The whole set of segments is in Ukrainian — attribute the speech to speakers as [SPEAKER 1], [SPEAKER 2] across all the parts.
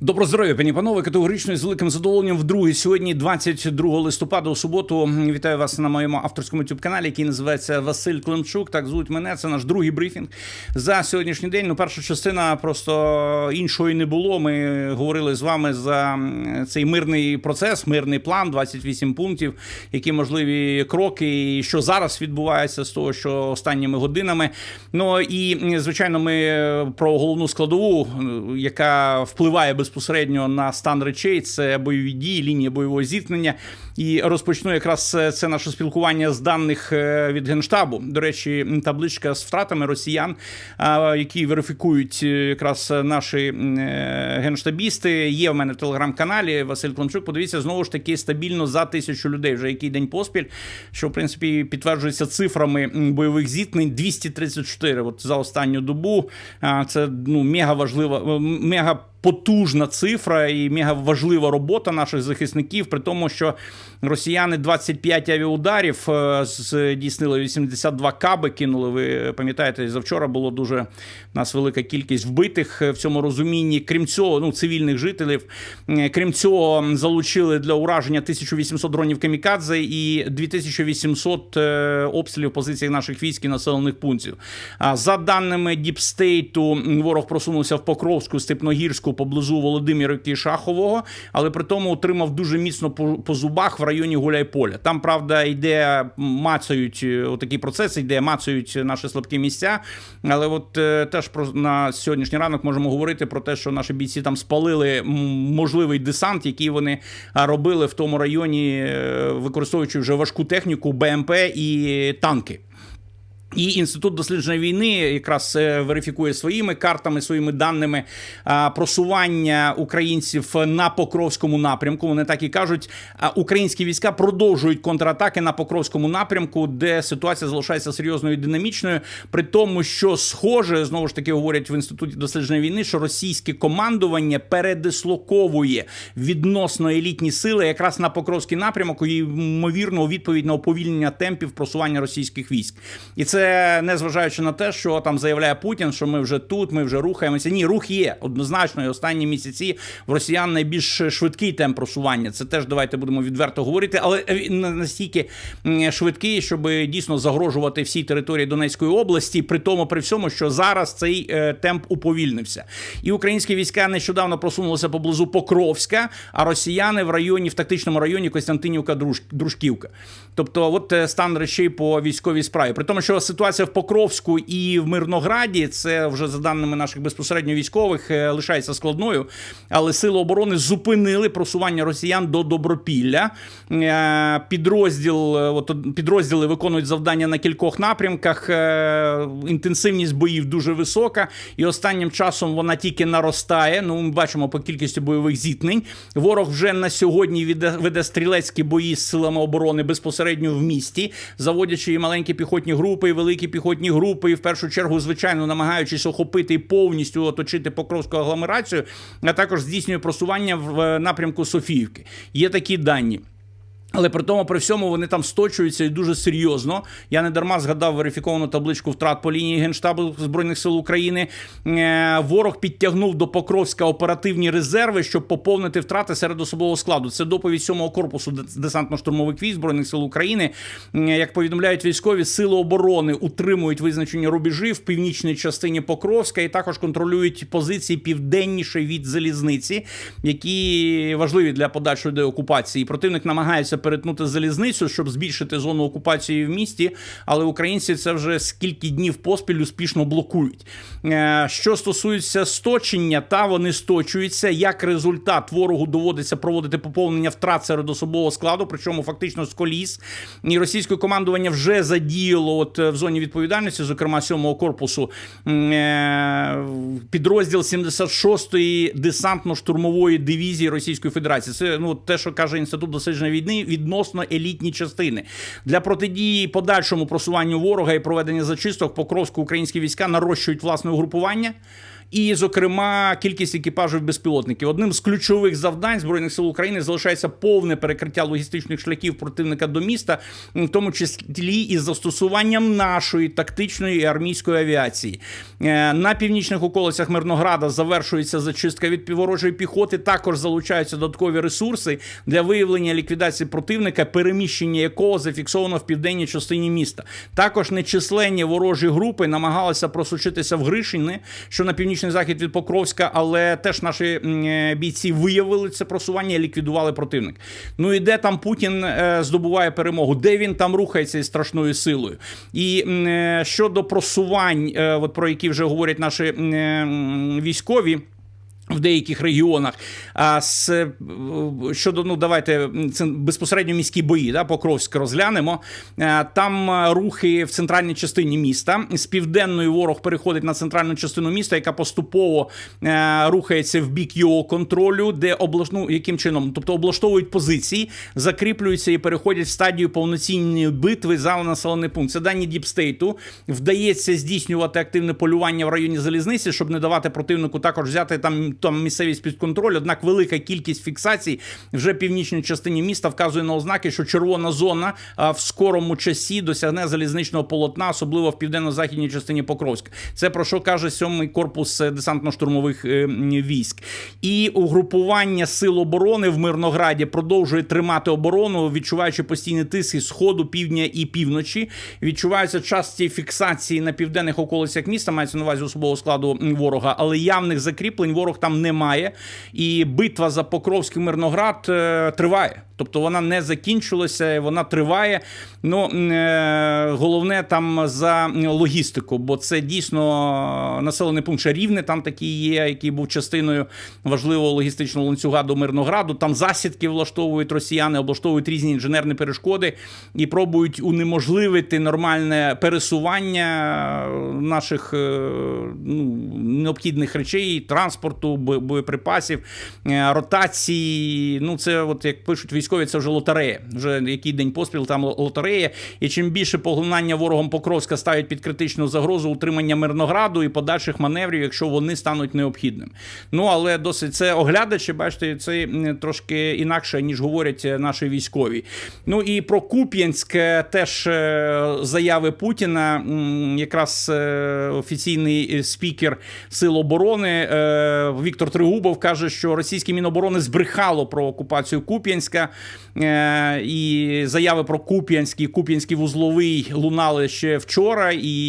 [SPEAKER 1] Добро здоров'я, пані панове. Категорично і з великим задоволенням вдруге сьогодні, 22 листопада, у суботу. Вітаю вас на моєму авторському youtube каналі, який називається Василь Климчук. Так звуть мене. Це наш другий брифінг за сьогоднішній день. Ну, перша частина просто іншої не було. Ми говорили з вами за цей мирний процес, мирний план, 28 пунктів, які можливі кроки, і що зараз відбувається з того, що останніми годинами. Ну і звичайно, ми про головну складову, яка впливає без безпосередньо на стан речей. Це бойові дії, лінія бойового зіткнення. І розпочну якраз це наше спілкування з даних е, від генштабу. До речі, табличка з втратами росіян, які верифікують е, якраз наші е, генштабісти. Є в мене в телеграм-каналі Василь Климчук. Подивіться знову ж таки стабільно за тисячу людей. Вже який день поспіль, що в принципі підтверджується цифрами бойових зіткнень 234 От за останню добу. Це ну мега важлива, мега потужна цифра і мега важлива робота наших захисників, при тому, що росіяни 25 авіаударів е, здійснили 82 каби. Кинули. Ви пам'ятаєте, завчора було дуже у нас велика кількість вбитих в цьому розумінні. Крім цього, ну цивільних жителів. Е, крім цього, залучили для ураження 1800 дронів камікадзе і 2800 е, обстрілів позицій наших військ і населених пунктів. За даними Діпстейту, ворог просунувся в Покровську, Степногірську поблизу Володимира Шахового, але при тому отримав дуже міцно по, по зубах в районі Гуляйполя. Там правда йде мацають е, отакий процес, йде мацають наші слабкі місця. Але от е, теж про на сьогоднішній ранок можемо говорити про те, що наші бійці там спалили можливий десант, який вони робили в тому районі, е, використовуючи вже важку техніку, БМП і танки. І інститут дослідження війни якраз е, верифікує своїми картами, своїми даними просування українців на Покровському напрямку. Вони так і кажуть, українські війська продовжують контратаки на Покровському напрямку, де ситуація залишається серйозною і динамічною. При тому, що схоже, знову ж таки говорять в інституті дослідження війни, що російське командування передислоковує відносно елітні сили якраз на Покровський напрямок, і ймовірно у відповідь на уповільнення темпів просування російських військ. І це це не зважаючи на те, що там заявляє Путін, що ми вже тут, ми вже рухаємося. Ні, рух є однозначно. І останні місяці в росіян найбільш швидкий темп просування. Це теж давайте будемо відверто говорити, але настільки швидкий, щоб дійсно загрожувати всій території Донецької області, при тому при всьому, що зараз цей е, темп уповільнився. І українські війська нещодавно просунулися поблизу Покровська, а росіяни в районі в тактичному районі Костянтинівка Дружківка. Тобто, от е, стан речей по військовій справі, при тому, що ситуація в Покровську і в Мирнограді, це вже за даними наших безпосередньо військових, е, лишається складною. Але сили оборони зупинили просування росіян до Добропілля. Е, підрозділ, от, підрозділи виконують завдання на кількох напрямках. Інтенсивність боїв дуже висока, і останнім часом вона тільки наростає. Ну, ми бачимо по кількості бойових зіткнень. Ворог вже на сьогодні веде стрілецькі бої з силами оборони безпосередньо в місті, заводячи і маленькі піхотні групи, великі піхотні групи, і в першу чергу, звичайно, намагаючись охопити і повністю оточити Покровську агломерацію, а також здійснює просування в напрямку Софіївки. Є такі дані. Але при тому, при всьому, вони там сточуються і дуже серйозно. Я не дарма згадав верифіковану табличку втрат по лінії Генштабу Збройних сил України. Е, ворог підтягнув до Покровська оперативні резерви, щоб поповнити втрати серед особового складу. Це доповідь 7-го корпусу десантно-штурмових військ Збройних сил України. Як повідомляють військові, сили оборони утримують визначені рубежі в північній частині Покровська і також контролюють позиції південніше від залізниці, які важливі для подальшої деокупації. Противник намагається перетнути залізницю, щоб збільшити зону окупації в місті. Але українці це вже скільки днів поспіль успішно блокують. Е, що стосується сточення, та вони сточуються. Як результат ворогу доводиться проводити поповнення втрат серед особового складу, причому фактично з коліс. І російське командування вже задіяло от в зоні відповідальності, зокрема 7-го корпусу, е, підрозділ 76-ї десантно-штурмової дивізії Російської Федерації. Це ну те, що каже інститут дослідження війни відносно елітні частини. Для протидії подальшому просуванню ворога і проведення зачисток Покровську українські війська нарощують власне угрупування і, зокрема, кількість екіпажів безпілотників. Одним з ключових завдань збройних сил України залишається повне перекриття логістичних шляхів противника до міста, в тому числі із застосуванням нашої тактичної і армійської авіації. Е, На північних околицях Мирнограда завершується зачистка від ворожої піхоти. Також залучаються додаткові ресурси для виявлення ліквідації противника, переміщення якого зафіксовано в південній частині міста. Також нечисленні ворожі групи намагалися просочитися в Гришине, що на північний захід від Покровська, але теж наші е, бійці виявили це просування ліквідували противник. Ну і де там Путін е, здобуває перемогу, де він там рухається із страшною силою. І е, щодо просувань, от про які вже говорять наші військові. В деяких регіонах а з е, щодо ну давайте це безпосередньо міські бої, да, Покровськ розглянемо. Е, Там е, рухи в центральній частині міста. З південної ворог переходить на центральну частину міста, яка поступово рухається в бік його контролю, де облаш... ну, яким чином, тобто облаштовують позиції, закріплюються і переходять в стадію повноцінної битви за населений пункт. Це дані Діпстейту. Вдається здійснювати активне полювання в районі залізниці, щоб не давати противнику також взяти там, там місцевість під контроль. Однак велика кількість фіксацій вже в північній частині міста вказує на ознаки, що червона зона в скорому часі досягне залізничного полотна, особливо в південно-західній частині Покровська. Це про що каже сьомий корпус е, десантно-штурмових е, військ. І угрупування сил оборони в Мирнограді продовжує тримати оборону, відчуваючи постійний тиск із сходу, півдня і півночі. Відчуваються часті фіксації на південних околицях міста, мається на увазі особового складу ворога, але явних закріплень ворог там немає. І битва за Покровський Мирноград е, триває. Тобто вона не закінчилася, вона триває. Ну е, головне там за логістику, бо це дійсно населений пункт ще Рівне, там такий є, який був частиною важливого логістичного ланцюга до Мирнограду. Там засідки влаштовують росіяни, облаштовують різні інженерні перешкоди і пробують унеможливити нормальне пересування наших е, ну, необхідних речей, транспорту, боєприпасів, е, ротації. Ну, це, от як пишуть військові, це вже лотерея. Вже який день поспіл там лотерея. І чим більше поглинання ворогом Покровська ставить під критичну загрозу утримання Мирнограду і подальших маневрів, якщо вони стануть необхідними. Ну але досить це оглядачі, бачите, це трошки інакше, ніж говорять е, наші військові. Ну і про Куп'янськ е, теж заяви Путіна, якраз офіційний спікер Сил оборони Віктор Тригубов каже, що російське міноборони збрехало про окупацію Куп'янська. Е, І заяви про Куп'янський, Куп'янський вузловий лунали ще вчора і,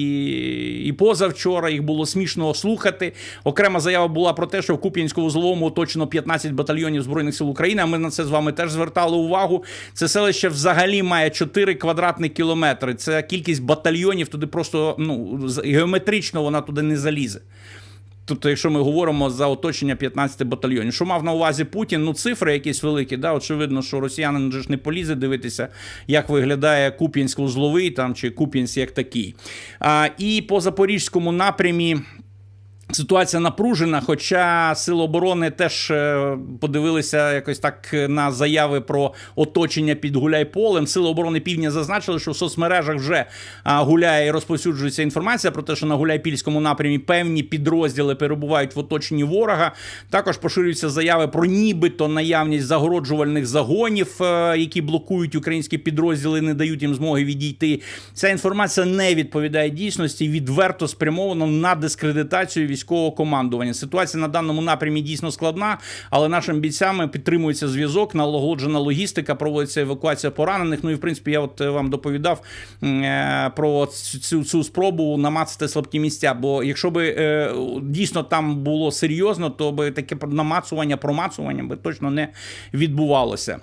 [SPEAKER 1] і позавчора. Їх було смішно слухати. Окрема заява була про те, що в Куп'янську вузловому оточено 15 батальйонів Збройних сил України. А ми на це з вами теж звертали увагу. Це селище взагалі має 4 квадратні кілометри. Це кількість батальйонів туди просто ну, геометрично вона туди не залізе. Тобто, якщо ми говоримо за оточення 15 батальйонів, що мав на увазі Путін, ну цифри якісь великі, да, очевидно, що росіянин ж не полізе дивитися, як виглядає Куп'янськ узловий там чи Куп'янськ як такий. А, і по запорізькому напрямі. Ситуація напружена, хоча Сили оборони теж е, подивилися якось так на заяви про оточення під Гуляйполем. Сили оборони Півдня зазначили, що в соцмережах вже гуляє і розповсюджується інформація про те, що на Гуляйпільському напрямі певні підрозділи перебувають в оточенні ворога. Також поширюються заяви про нібито наявність загороджувальних загонів, е, які блокують українські підрозділи, не дають їм змоги відійти. Ця інформація не відповідає дійсності, відверто спрямовано на дискредитацію військового командування. Ситуація на даному напрямі дійсно складна, але нашим бійцями підтримується зв'язок, налагоджена логістика, проводиться евакуація поранених. Ну і в принципі, я от е, вам доповідав е, про цю, цю спробу намацати слабкі місця. Бо якщо би е, дійсно там було серйозно, то би таке намацування, промацування би точно не відбувалося.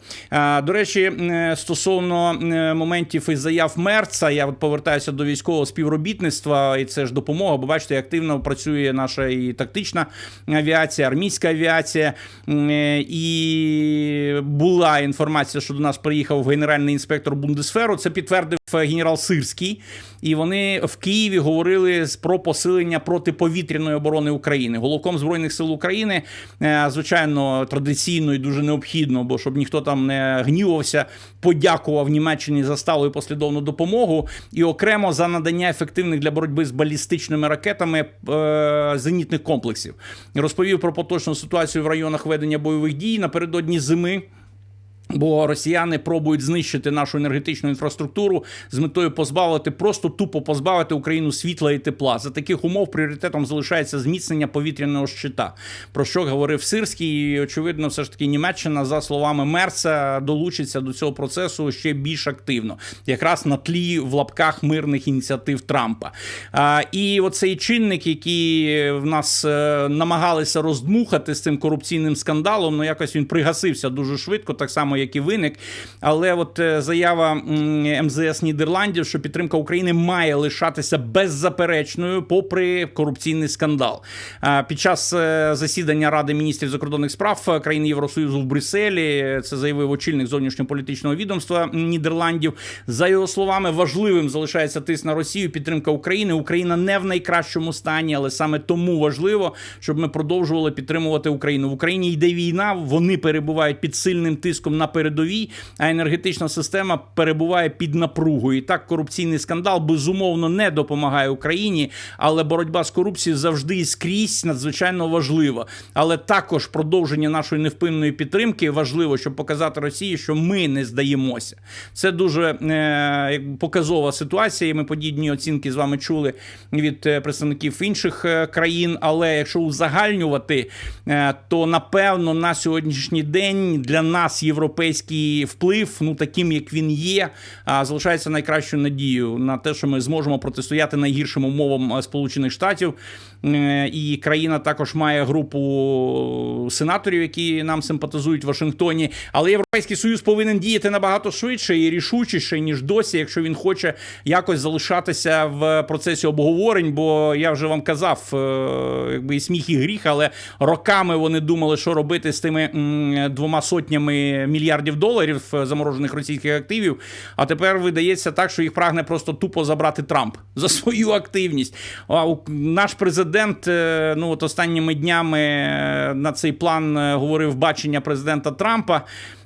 [SPEAKER 1] До речі, стосовно моментів і заяв Мерца, я от повертаюся до військового співробітництва, і це ж допомога. Бо бачите, активно працює наша і тактична авіація, армійська авіація. Е, І була інформація, що до нас приїхав генеральний інспектор Бундесферу. Це підтвердив. генерал Сирський, і вони в Києві говорили про посилення протиповітряної оборони України. Головком збройних сил України, е, звичайно, традиційно і дуже необхідно, бо щоб ніхто там не гнівався, подякував Німеччині за сталу і послідовну допомогу, і окремо за надання ефективних для боротьби з балістичними ракетами е, зенітних комплексів. Розповів про поточну ситуацію в районах ведення бойових дій напередодні зими. Бо росіяни пробують знищити нашу енергетичну інфраструктуру з метою позбавити, просто тупо позбавити Україну світла і тепла. За таких умов пріоритетом залишається зміцнення повітряного щита. Про що говорив Сирський? І, очевидно, все ж таки Німеччина, за словами Мерца, долучиться до цього процесу ще більш активно, якраз на тлі в лапках мирних ініціатив Трампа. А, і оцей чинник, який в нас е, намагалися роздмухати з цим корупційним скандалом, ну якось він пригасився дуже швидко, так само і виник. Але от е, заява МЗС Нідерландів, що підтримка України має лишатися беззаперечною, попри корупційний скандал. Під час е, засідання Ради міністрів закордонних справ е, країн Євросоюзу в Брюсселі, це заявив очільник зовнішньополітичного відомства Нідерландів. За його словами, важливим залишається тиск на Росію, підтримка України. Україна не в найкращому стані, але саме тому важливо, щоб ми продовжували підтримувати Україну. В Україні йде війна, вони перебувають під сильним тиском на передовій, а енергетична система перебуває під напругою. І так корупційний скандал безумовно не допомагає Україні, але боротьба з корупцією завжди і скрізь надзвичайно важлива. Але також продовження нашої невпинної підтримки важливо, щоб показати Росії, що ми не здаємося. Це дуже е, показова ситуація. і Ми подібні оцінки з вами чули від е, представників інших е, країн. Але якщо узагальнювати, е, то напевно на сьогоднішній день для нас європейський вплив, ну таким як він є, залишається найкращою надією на те, що ми зможемо протистояти найгіршим умовам е, Сполучених Штатів. Е, І країна також має групу сенаторів, які нам симпатизують в Вашингтоні. Але Європейський Союз повинен діяти набагато швидше і рішучіше, ніж досі, якщо він хоче якось залишатися в процесі обговорень. Бо я вже вам казав, е, якби і сміх, і гріх, але роками вони думали, що робити з тими двома сотнями мільярдів доларів заморожених російських активів. А тепер видається так, що їх прагне просто тупо забрати Трамп за свою активність. А наш президент, е, ну от останніми днями е, на цей план е, говорив бачення президента Трампа.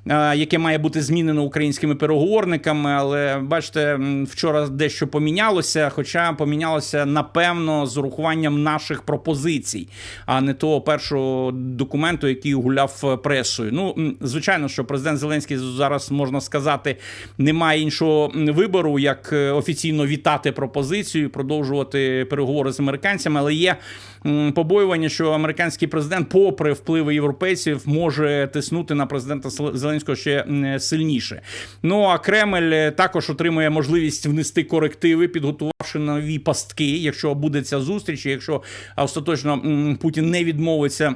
[SPEAKER 1] Е, Яке має бути змінено українськими переговорниками, але бачите, вчора дещо помінялося, хоча помінялося напевно з урахуванням наших пропозицій, а не того першого документу, який гуляв е, пресою. Ну, звичайно, що президент Зеленський зараз можна сказати, не має іншого вибору, як е, офіційно вітати пропозицію, продовжувати переговори з американцями, але є побоювання, що американський президент, попри впливи європейців, може тиснути на президента Сел- Зеленського ще сильніше. Ну а Кремль е, також отримує можливість внести корективи, підготувавши нові пастки, якщо буде ця зустріч, якщо остаточно Путін не відмовиться.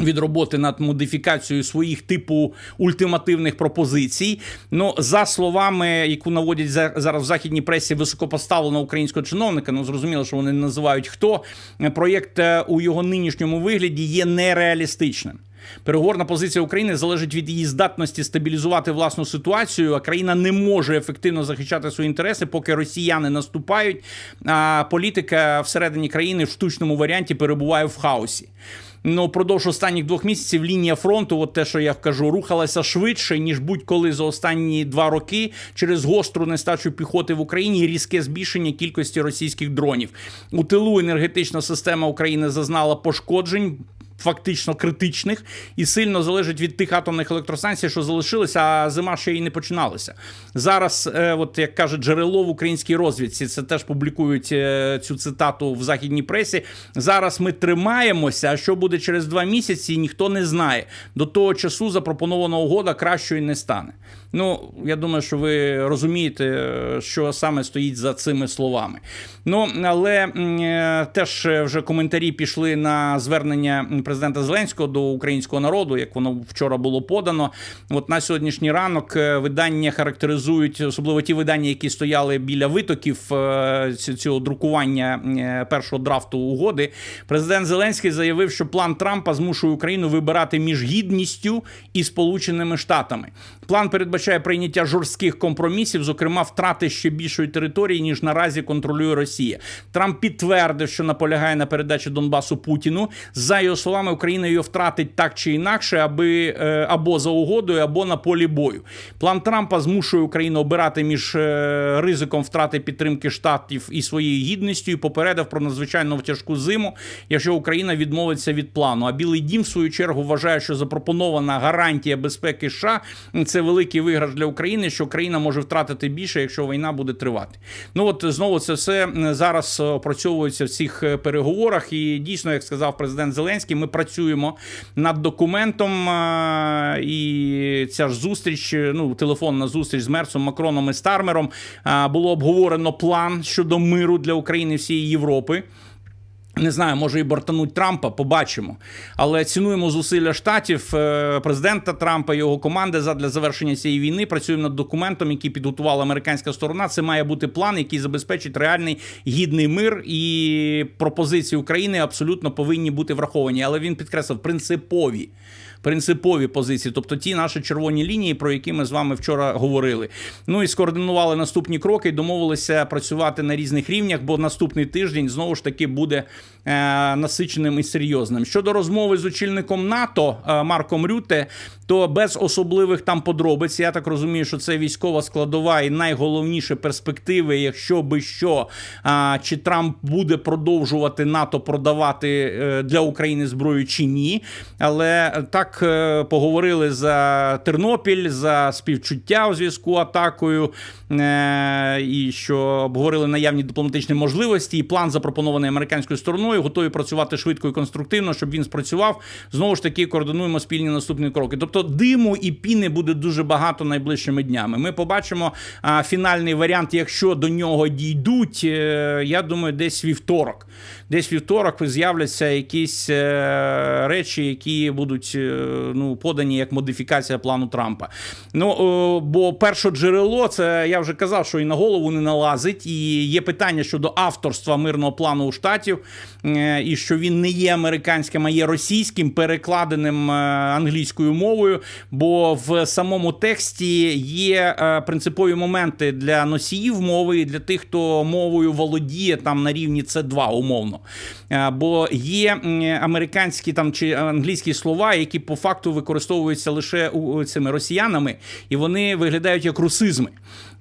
[SPEAKER 1] Від роботи над модифікацією своїх типу ультимативних пропозицій. Ну за словами, яку наводять за- зараз в західній пресі високопоставленого українського чиновника, ну зрозуміло, що вони називають хто. е, Проєкт е, у його нинішньому вигляді є нереалістичним. Переговорна позиція України залежить від її здатності стабілізувати власну ситуацію. А країна не може ефективно захищати свої інтереси, поки росіяни наступають. А політика всередині країни в штучному варіанті перебуває в хаосі. Ну, продовж останніх двох місяців лінія фронту, от те, що я кажу, рухалася швидше ніж будь-коли за останні два роки через гостру нестачу піхоти в Україні і різке збільшення кількості російських дронів. У тилу енергетична система України зазнала пошкоджень. Фактично критичних і сильно залежить від тих атомних електростанцій, що залишилися, а зима ще й не починалася. Зараз, е, от як каже джерело в українській розвідці, це теж публікують е, цю цитату в західній пресі. Зараз ми тримаємося. А що буде через два місяці, ніхто не знає. До того часу запропонована угода кращою не стане. Ну, я думаю, що ви розумієте, е, що саме стоїть за цими словами. Ну, але теж вже коментарі пішли на звернення президента президента Зеленського до українського народу, як воно вчора було подано. От на сьогоднішній ранок е, видання характеризують, особливо ті видання, які стояли біля витоків е, цього друкування е, першого драфту угоди. Президент Зеленський заявив, що план Трампа змушує Україну вибирати між гідністю і Сполученими Штатами. План передбачає прийняття жорстких компромісів, зокрема втрати ще більшої території, ніж наразі контролює Росія. Трамп підтвердив, що наполягає на передачі Донбасу Путіну. За його словами, Україна його втратить так чи інакше, аби е, або за угодою, або на полі бою. План Трампа змушує Україну обирати між е, ризиком втрати підтримки штатів і своєю гідністю, і попередив про надзвичайно тяжку зиму, якщо Україна відмовиться від плану. А Білий Дім, в свою чергу, вважає, що запропонована гарантія безпеки США це великий виграш для України, що країна може втратити більше, якщо війна буде тривати. Ну от знову це все зараз е, опрацьовується в цих переговорах. І дійсно, як сказав президент Зеленський, ми працюємо над документом. І ця ж зустріч, ну телефонна зустріч з Мерсом, Макроном і Стармером було обговорено план щодо миру для України всієї Європи. Не знаю, може і бортануть Трампа, побачимо. Але цінуємо зусилля штатів, е, президента Трампа його команди задля завершення цієї війни. Працюємо над документом, який підготувала американська сторона. Це має бути план, який забезпечить реальний гідний мир. І пропозиції України абсолютно повинні бути враховані. Але він підкреслив принципові. Принципові позиції, тобто ті наші червоні лінії, про які ми з вами вчора говорили. Ну і скоординували наступні кроки, і домовилися працювати на різних рівнях, бо наступний тиждень знову ж таки буде е, насиченим і серйозним. Щодо розмови з очільником НАТО е, Марком Рюте, то без особливих там подробиць, я так розумію, що це військова складова і найголовніше перспективи, якщо би що, а, чи Трамп буде продовжувати НАТО продавати е, для України зброю чи ні. Але так е, поговорили за Тернопіль, за співчуття у зв'язку атакою, е, і що обговорили наявні дипломатичні можливості, і план запропонований американською стороною, готові працювати швидко і конструктивно, щоб він спрацював. Знову ж таки, координуємо спільні наступні кроки. Тобто диму і піни буде дуже багато найближчими днями. Ми побачимо фінальний варіант, якщо до нього дійдуть. е, Я думаю, десь вівторок. Десь вівторок з'являться якісь речі, які будуть ну, подані як модифікація плану Трампа. Ну бо перше джерело, це я вже казав, що і на голову не налазить, і є питання щодо авторства мирного плану у штатів, е, і що він не є американським, а є російським, перекладеним е, англійською мовою. Бо в самому тексті є е, принципові моменти для носіїв мови і для тих, хто мовою володіє там на рівні С2 умовно. Е, Бо є американські там чи англійські слова, які по факту використовуються лише цими росіянами, і вони виглядають як русизми.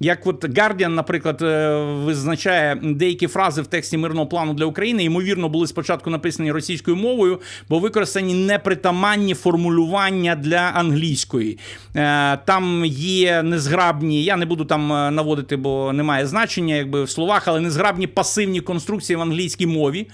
[SPEAKER 1] Як от Guardian, наприклад, е, визначає деякі фрази в тексті мирного плану для України, ймовірно, були спочатку написані російською мовою, бо використані непритаманні формулювання для англійської. Е, Там є незграбні, я не буду там е, наводити, бо немає значення, якби в словах, але незграбні пасивні конструкції в англійській мові.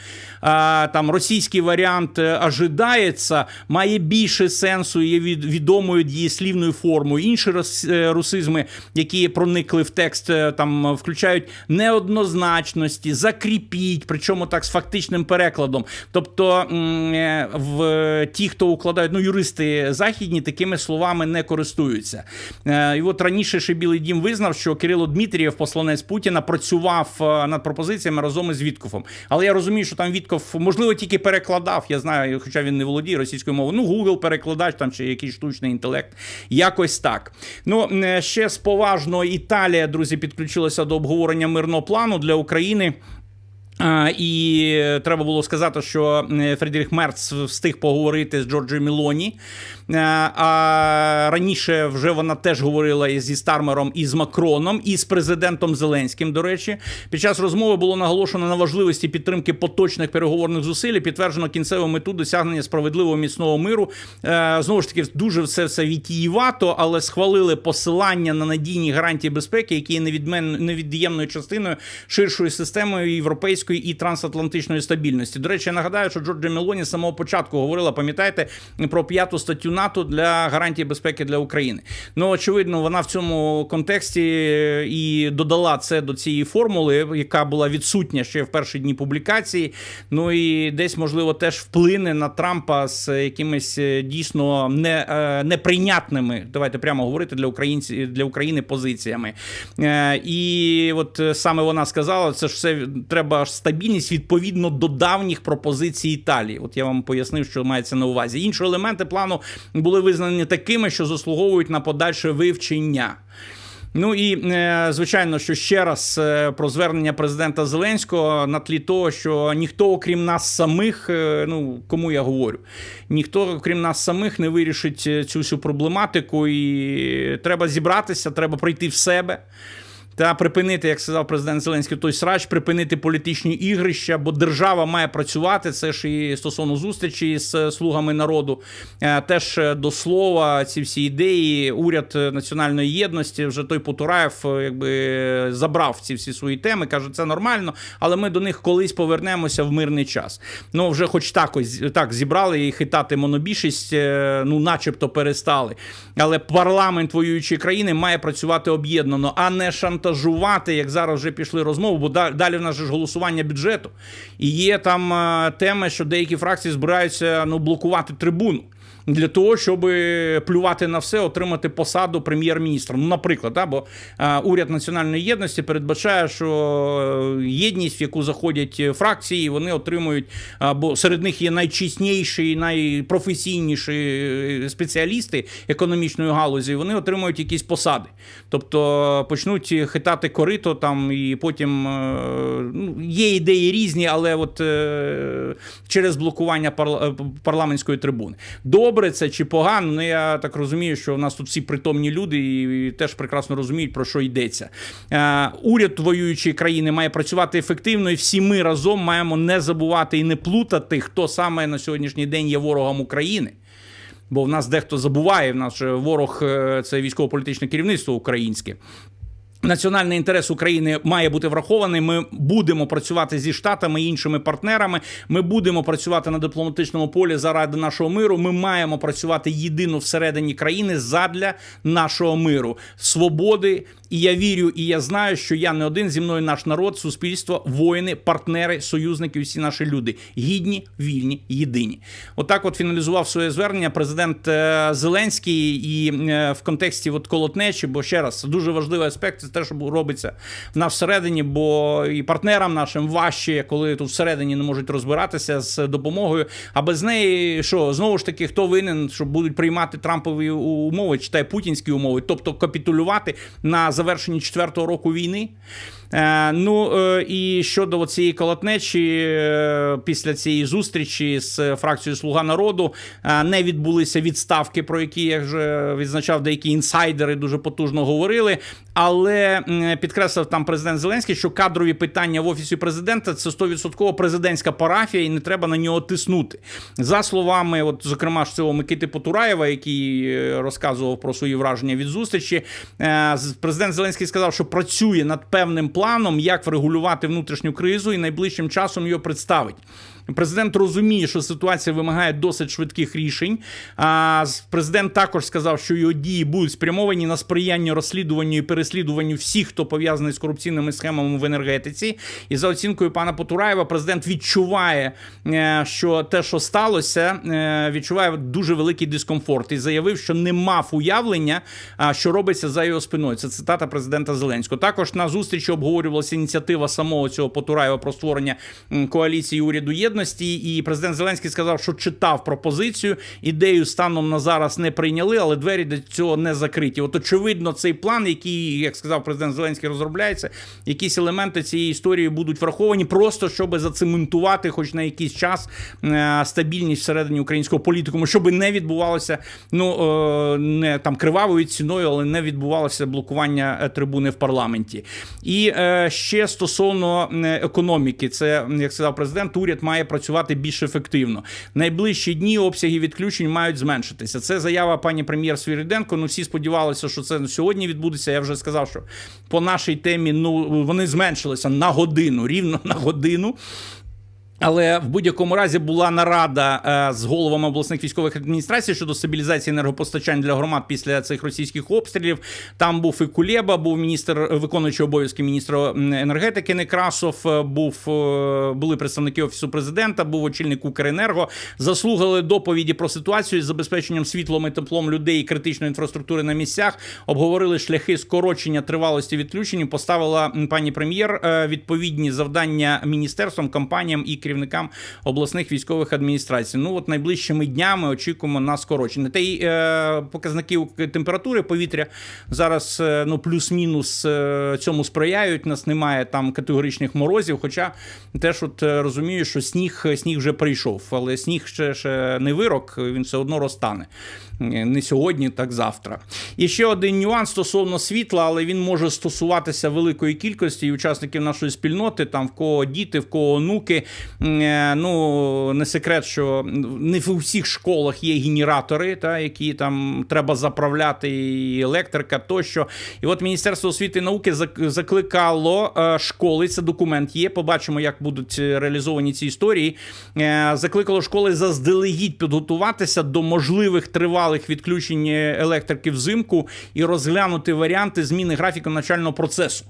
[SPEAKER 1] Там російський варіант ожидається, має більше сенсу, є відомою дієслівною формою. Інші русизми, які проникли в текст, е, там включають неоднозначності, закріпіть, причому так з фактичним перекладом. Тобто е, в ті, хто укладають, ну юристи західні, такими словами не користуються. Е, І от раніше ще Білий Дім визнав, що Кирило Дмитрієв, посланець Путіна, працював е, над пропозиціями разом із Віткофом. Але я розумію, що там Вітков, можливо, тільки перекладав. Я знаю, хоча він не володіє російською мовою. Ну, Google перекладач там чи якийсь штучний інтелект. Якось так. Ну е, ще з поважно Італія, друзі, підключилася до обговорення мирного плану для України. І треба було сказати, що е, Фредерік Мерц встиг поговорити з Джорджою Мілоні. Е, А раніше вже вона теж говорила зі Стармером, і з Макроном, і з президентом Зеленським. До речі, під час розмови було наголошено на важливості підтримки поточних переговорних зусиль. Підтверджено кінцеву мету досягнення справедливого міцного миру. Е, Знову ж таки, дуже все все вітіївато, але схвалили посилання на надійні гарантії безпеки, які є невід'ємною частиною ширшої системи європейської європейської і трансатлантичної стабільності. До речі, я нагадаю, що Джорджа Мелоні з самого початку говорила, пам'ятаєте, про п'яту статтю НАТО для гарантії безпеки для України. Ну очевидно, вона в цьому контексті і додала це до цієї формули, яка була відсутня ще в перші дні публікації. Ну і десь можливо теж вплине на Трампа з якимись е, дійсно не, е, неприйнятними, давайте прямо говорити для українців для України позиціями. Е, І от е, саме вона сказала, це ж все треба стабільність відповідно до давніх пропозицій Італії. От я вам пояснив, що мається на увазі. Інші елементи плану були визнані такими, що заслуговують на подальше вивчення. Ну і е, звичайно, що ще раз е, про звернення президента Зеленського на тлі того, що ніхто, окрім нас самих, е, ну кому я говорю, ніхто, окрім нас самих, не вирішить цю всю проблематику, і треба зібратися, треба прийти в себе. Та припинити, як сказав президент Зеленський, той срач, припинити політичні ігрища, бо держава має працювати. Це ж і стосовно зустрічі з слугами народу. Е, Теж е, до слова, ці всі ідеї, уряд е, національної єдності, вже той Потураєв е, якби забрав ці всі свої теми. каже, це нормально, але ми до них колись повернемося в мирний час. Ну вже, хоч так ось так зібрали і хитати монобільшість, е, ну, начебто, перестали. Але парламент воюючої країни має працювати об'єднано, а не шантажувати, як зараз вже пішли розмови, бо далі в нас же ж голосування бюджету. І є там тема, теми, що деякі фракції збираються ну, блокувати трибуну. Для того, щоб плювати на все, отримати посаду прем'єр-міністра. Ну, наприклад, да, бо уряд національної єдності передбачає, що е, єдність, в яку заходять е, фракції, вони отримують, е, бо серед них є найчесніші, найпрофесійніші е, спеціалісти економічної галузі, вони отримують якісь посади. Тобто почнуть хитати корито там, і потім ну, є ідеї різні, але от через блокування парла- парламентської трибуни. Добре це чи погано? Ну я так розумію, що в нас тут всі притомні люди і, і теж прекрасно розуміють, про що йдеться. Е, уряд воюючої країни має працювати ефективно, і всі ми разом маємо не забувати і не плутати, хто саме на сьогоднішній день є ворогом України. Бо в нас дехто забуває, в нас ворог е, це військово-політичне керівництво українське. Національний інтерес України має бути врахований. Ми будемо працювати зі штатами і іншими партнерами. Ми будемо працювати на дипломатичному полі заради нашого миру. Ми маємо працювати єдино всередині країни задля нашого миру, свободи. І я вірю, і я знаю, що я не один зі мною наш народ, суспільство, воїни, партнери, союзники, всі наші люди гідні, вільні, єдині. Отак, от фіналізував своє звернення президент е, Зеленський і е, в контексті от колотнечі, бо ще раз дуже важливий аспект те, що робиться в нас всередині, бо і партнерам нашим важче, коли тут всередині не можуть розбиратися з допомогою. А без неї що знову ж таки хто винен, що будуть приймати Трампові умови, читай путінські умови, тобто капітулювати на завершенні четвертого року війни. Е, ну е, і щодо цієї колотнечі, е, після цієї зустрічі з фракцією Слуга народу не відбулися відставки, про які я вже відзначав, деякі інсайдери дуже потужно говорили. Але підкреслив там президент Зеленський, що кадрові питання в офісі президента це 100% президентська парафія, і не треба на нього тиснути. За словами, от зокрема ж цього Микити Потураєва, який розказував про свої враження від зустрічі, президент Зеленський сказав, що працює над певним планом, як врегулювати внутрішню кризу, і найближчим часом його представить. Президент розуміє, що ситуація вимагає досить швидких рішень. А президент також сказав, що його дії будуть спрямовані на сприяння розслідуванню і переслідуванню всіх, хто пов'язаний з корупційними схемами в енергетиці. І за оцінкою пана Потураєва, президент відчуває, е, що те, що сталося, е, відчуває дуже великий дискомфорт і заявив, що не мав уявлення, що робиться за його спиною. Це цитата президента Зеленського. Також на зустрічі обговорювалася ініціатива самого цього Потураєва про створення коаліції уряду єдності. І президент Зеленський сказав, що читав пропозицію. Ідею станом на зараз не прийняли, але двері до цього не закриті. От очевидно, цей план, який, як сказав президент Зеленський, розробляється, якісь елементи цієї історії будуть враховані, просто щоб зацементувати, хоч на якийсь час, е, стабільність всередині українського політикуму, щоб не відбувалося ну е, не там кривавою ціною, але не відбувалося блокування е, трибуни в парламенті. І ще стосовно економіки, це як сказав президент, уряд має працювати більш ефективно. Найближчі дні обсяги відключень мають зменшитися. Це заява пані прем'єр Свіріденко. Ну всі сподівалися, що це сьогодні відбудеться. Я вже сказав, що по нашій темі ну вони зменшилися на годину, рівно на годину. Але в будь-якому разі була нарада е, з головами обласних військових адміністрацій щодо стабілізації енергопостачань для громад після цих російських обстрілів. Там був і Кулєба, був міністр виконуючий обов'язки міністра енергетики Некрасов. е, Був е, були представники офісу президента, був очільник Укренерго. Заслухали доповіді про ситуацію з забезпеченням світлом і теплом людей і критичної інфраструктури на місцях. Обговорили шляхи скорочення тривалості відключень. Поставила пані прем'єр е, відповідні завдання міністерствам, компаніям і керівникам обласних військових адміністрацій. Ну от найближчими днями очікуємо на скорочення. Та й е, показники температури повітря зараз е, ну плюс-мінус е, цьому сприяють. Нас немає там категоричних морозів. Хоча теж от е, розумію, що сніг сніг вже прийшов, але сніг ще, ще не вирок, він все одно розтане. Е, Не сьогодні, так завтра. І ще один нюанс стосовно світла, але він може стосуватися великої кількості учасників нашої спільноти, там в кого діти, в кого онуки. Е, Ну не секрет, що не в усіх школах є генератори, та які там треба заправляти, і електрика тощо. І от Міністерство освіти і науки закликало е, школи. Це документ є. Побачимо, як будуть е, реалізовані ці історії. Закликало школи заздалегідь підготуватися до можливих тривалих відключень електрики взимку і розглянути варіанти зміни графіку навчального процесу.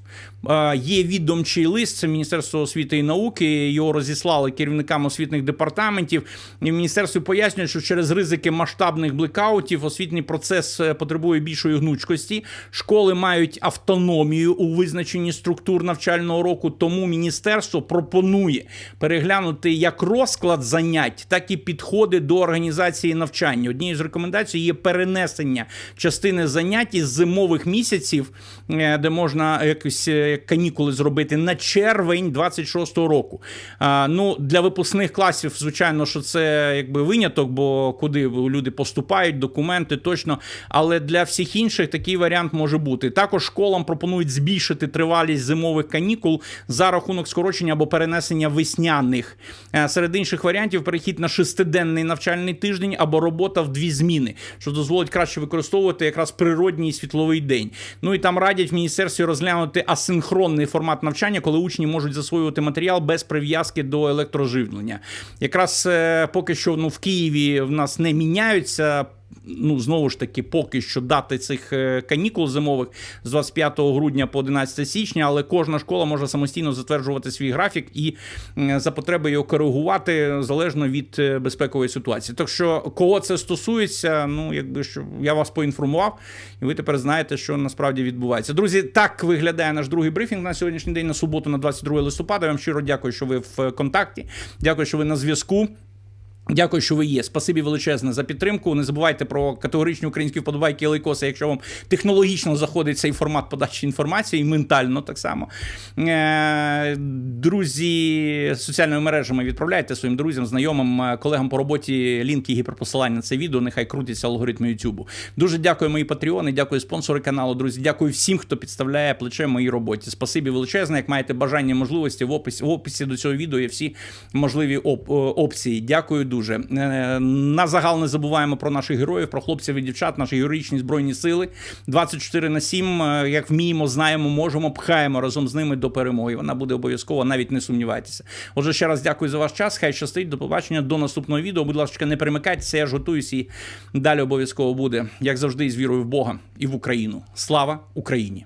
[SPEAKER 1] Є відомчий лист це Міністерство освіти і науки. Його розіслали керівникам освітних департаментів. І в міністерстві пояснюють, що через ризики масштабних блекаутів освітній процес е, потребує більшої гнучкості. Школи мають автономію у визначенні структур навчального року. Тому міністерство пропонує переглянути як розклад занять, так і підходи до організації навчання. Однією з рекомендацій є перенесення частини занять із зимових місяців, е, де можна якось е, канікули зробити на червень 26-го року. А, ну для випускних класів, звичайно, що це якби виняток, бо куди люди поступають, документи точно. Але для всіх інших такий варіант може бути. Також школам пропонують збільшити тривалість зимових канікул за рахунок скорочення або перенесення весняних. Е, Серед інших варіантів перехід на шестиденний навчальний тиждень або робота в дві зміни, що дозволить краще використовувати якраз природній світловий день. Ну і там радять в міністерстві розглянути асинхронний формат навчання, коли учні можуть засвоювати матеріал без прив'язки до електроживлення. Якраз е, поки що ну, в Києві в нас не міняються. Ну, знову ж таки, поки що дати цих е, канікул зимових з 25 грудня по 11 січня, але кожна школа може самостійно затверджувати свій графік і за потреби його коригувати залежно від е, безпекової ситуації. Так що, кого це стосується, ну якби що я вас поінформував, і ви тепер знаєте, що насправді відбувається. Друзі, так виглядає наш другий брифінг на сьогоднішній день на суботу, на 22 листопада. Я вам щиро дякую, що ви в контакті. Дякую, що ви на зв'язку. Дякую, що ви є. Спасибі величезне за підтримку. Не забувайте про категоричні українські вподобайки і лайкоси, якщо вам технологічно заходить цей формат подачі інформації, і ментально так само. Е, Друзі, соціальними мережами відправляйте своїм друзям, знайомим, е, колегам по роботі лінки і гіперпосилання на це відео. Нехай крутяться алгоритми Ютубу. Дуже дякую, мої патреони, дякую спонсори каналу. Друзі, дякую всім, хто підставляє плече моїй роботі. Спасибі величезне. Як маєте бажання, можливості в описі в описі до цього відео є всі можливі оп- опції. Дякую дуже. Е, На загал не забуваємо про наших героїв, про хлопців і дівчат, наші героїчні збройні сили. 24 на 7, е, як вміємо, знаємо, можемо, пхаємо разом з ними до перемоги. Вона буде обов'язково, навіть не сумнівайтеся. Отже, ще раз дякую за ваш час. Хай щастить. До побачення, до наступного відео. Будь ласка, не перемикайтеся, я ж готуюсь і далі обов'язково буде, як завжди, з вірою в Бога і в Україну. Слава Україні!